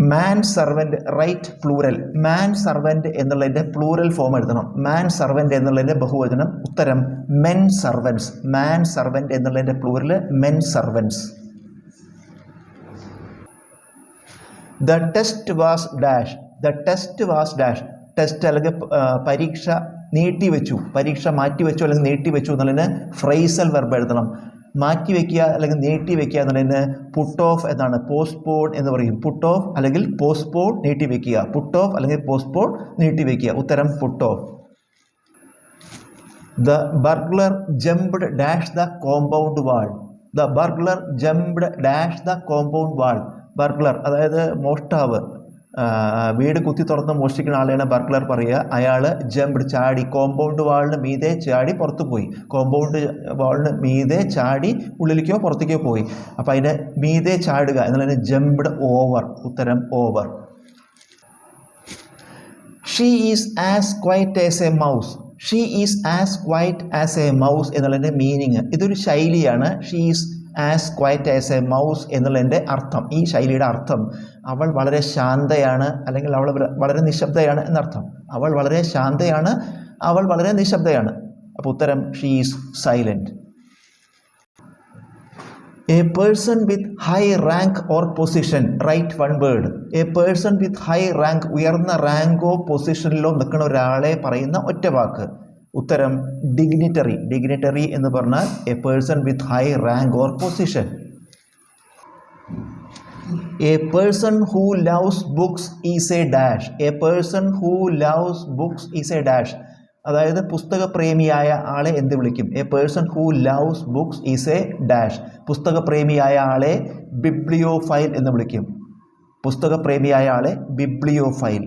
Man servant right plural man servant എന്നുള്ളതിന്റെ plural form എഴുതണം. Man servant എന്നുള്ളതിന്റെ ബഹുവചനം ഉത്തരം. മെൻ സർവൻസ് മാൻ സർവന്റ് എന്നുള്ളതിന്റെ plural men servants the test was dash the test was dash test അല്ലെങ്കിൽ പരീക്ഷ നീട്ടിവെച്ചു പരീക്ഷ മാറ്റിവെച്ചു അല്ലെങ്കിൽ നീട്ടിവെച്ചു എന്നുള്ളതിന് ഫ്രൈസൽ വെർബ് എഴുതണം. മാറ്റിവെക്കുക അല്ലെങ്കിൽ നീട്ടി വയ്ക്കുക എന്നുള്ളതിന് പുട്ട് ഓഫ് എന്നാണ്. പോസ്റ്റ്പോൺ എന്ന് പറയും. പുട്ട് ഓഫ് അല്ലെങ്കിൽ പോസ്റ്റ്പോൺ നീട്ടി വെക്കുക. പുട്ട് ഓഫ് അല്ലെങ്കിൽ പോസ്റ്റ്പോൺ നീട്ടി വെക്കുക. ഉത്തരം put off the burglar jumped dash the compound wall the burglar jumped dash the compound wall burglar അതായത് മോഷ്ടാവ്. വീട് കുത്തി തുറന്ന് മോഷ്ടിക്കുന്ന ആളെയാണ് ബർഗ്ലർ പറയുക. അയാൾ ജമ്പ് ചാടി കോമ്പൗണ്ട് വാളിന് മീതെ ചാടി പുറത്തു പോയി. കോമ്പൗണ്ട് വാളിന് മീതെ ചാടി ഉള്ളിലേക്കോ പുറത്തേക്കോ പോയി. അപ്പോൾ അതിന് മീതെ ചാടുക എന്നുള്ളതിന് ജമ്പ്ഡ് ഓവർ ഉത്തരം over. She is as quiet as a mouse she is as quiet as a mouse എന്നുള്ളതിന്റെ മീനിങ് ഇതൊരു ശൈലിയാണ്. She is as quiet as a mouse എന്നുള്ളതിന്റെ അർത്ഥം. ഈ ശൈലിയുടെ അർത്ഥം അവൾ വളരെ ശാന്തയാണ് അല്ലെങ്കിൽ അവൾ വളരെ നിശബ്ദയാണ് എന്നർത്ഥം. അവൾ വളരെ ശാന്തയാണ് അവൾ വളരെ നിശബ്ദയാണ്. അപ്പോൾ ഉത്തരം she is silent a person with high rank or position right one word a person with high rank ഉയർന്ന റാങ്കോ പൊസിഷനിലോ നിൽക്കുന്ന ഒരാളെ പറയുന്ന ഒറ്റ വാക്ക്. ഉത്തരം ഡിഗ്നിറ്ററി ഡിഗ്നിറ്ററി എന്ന് പറഞ്ഞാൽ a person with high rank or position a person who loves books is a dash a person who loves books is a dash അതായത് പുസ്തകപ്രേമിയായ ആളെ എന്ത് വിളിക്കും? A person who loves books is a dash പുസ്തകപ്രേമിയായ ആളെ Biblio file എന്ന് വിളിക്കും. പുസ്തകപ്രേമിയായ ആളെ Biblio file